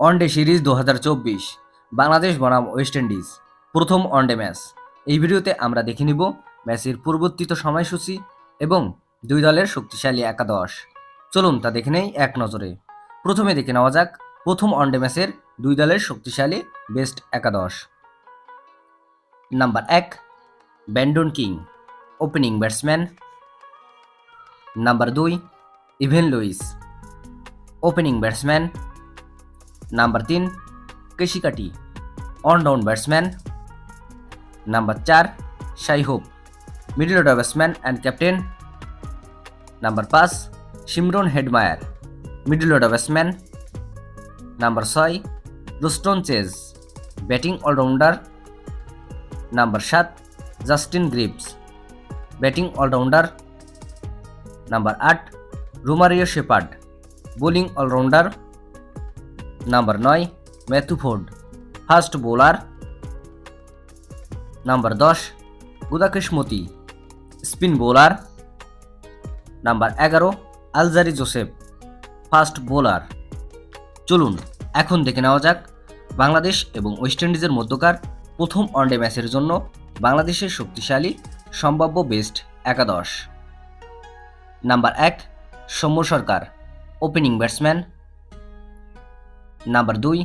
One day series দু হাজার চব্বিশ, বাংলাদেশ বনাম ওয়েস্ট ইন্ডিজ, প্রথম ওয়ানডে ম্যাচ। এই ভিডিওতে আমরা দেখে নিব ম্যাচের পূর্ববর্তীত সময়সূচি এবং দুই দলের শক্তিশালী একাদশ। চলুন তা দেখে নেই এক নজরে। প্রথমে দেখে নেওয়া যাক প্রথম ওয়ানডে ম্যাচের দুই দলের শক্তিশালী বেস্ট একাদশ। নাম্বার এক, Brandon King, opening batsman. Number দুই, Evin Lewis, opening batsman. Number তিন Keacy Carty allround batsman number চার Shai Hope middle order batsman and captain number পাঁচ Shimron Hetmyer middle order batsman number ছয় Roston Chase batting allrounder number সাত Justin Greaves batting allrounder number আট Romario Shepherd bowling allrounder number নয়, Matthew Forde. Fast bowler number দশ, Gudakesh Motie. Spin bowler number এগারো, Alzarri Joseph. Fast bowler. চলুন, এখন দেখে নেওয়া যাক বাংলাদেশ এবং ওয়েস্ট ইন্ডিজের মধ্যকার প্রথম ওয়ানডে ম্যাচের জন্য বাংলাদেশের শক্তিশালী, সম্ভাব্য বেস্ট একাদশ। নাম্বার এক, Soumya Sarkar, opening batsman number দুই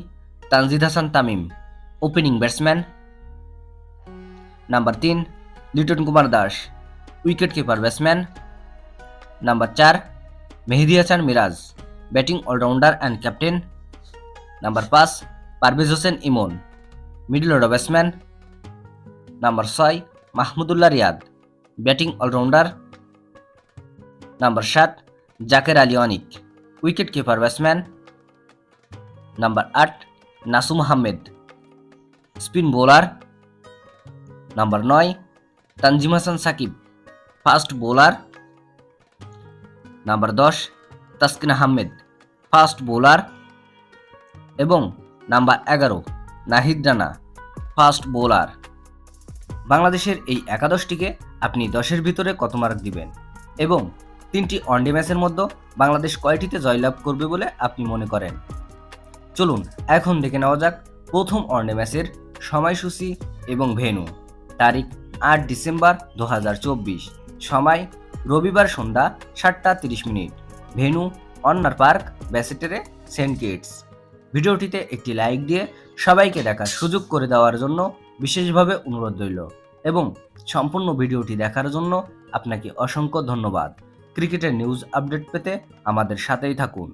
Tanzid Hasan Tamim opening batsman number তিন Liton Kumar Das wicket keeper batsman number চার Mehedi Hasan Miraz batting allrounder and captain number পাঁচ Parvez Hossain Emon middle order batsman number ছয় Mahmudullah Riyad batting allrounder number সাত Jaker Ali Anik wicket keeper batsman number আট, Nasum Ahmed. Spin bowler. Number নয়, Tanzim Hasan Sakib, fast bowler. Number দশ, Taskin Ahmed, fast bowler. এবং number এগারো, Nahid Rana, fast bowler. বাংলাদেশের এই একাদশটিকে আপনি দশের ভিতরে কত মার্ক দিবেন? এবং তিনটি ওয়ানডে ম্যাচের মধ্যে বাংলাদেশ কয়টিতে জয়লাভ করবে বলে আপনি মনে করেন? চলুন এখন দেখে নেওয়া যাক প্রথম ওয়ানডে ম্যাচের সময়সূচি এবং ভেন্যু। তারিখ আট ডিসেম্বর দু হাজার চব্বিশ। সময় রবিবার সন্ধ্যা সাতটা তিরিশ minute. Venue Warner park, Basseterre Saint Kitts ভিডিওটিতে একটি লাইক দিয়ে সবাইকে দেখার সুযোগ করে দেওয়ার জন্য বিশেষভাবে অনুরোধ রইল এবং সম্পূর্ণ ভিডিওটি দেখার জন্য আপনাকে অসংখ্য ধন্যবাদ। ক্রিকেটের নিউজ আপডেট পেতে আমাদের সাথেই থাকুন।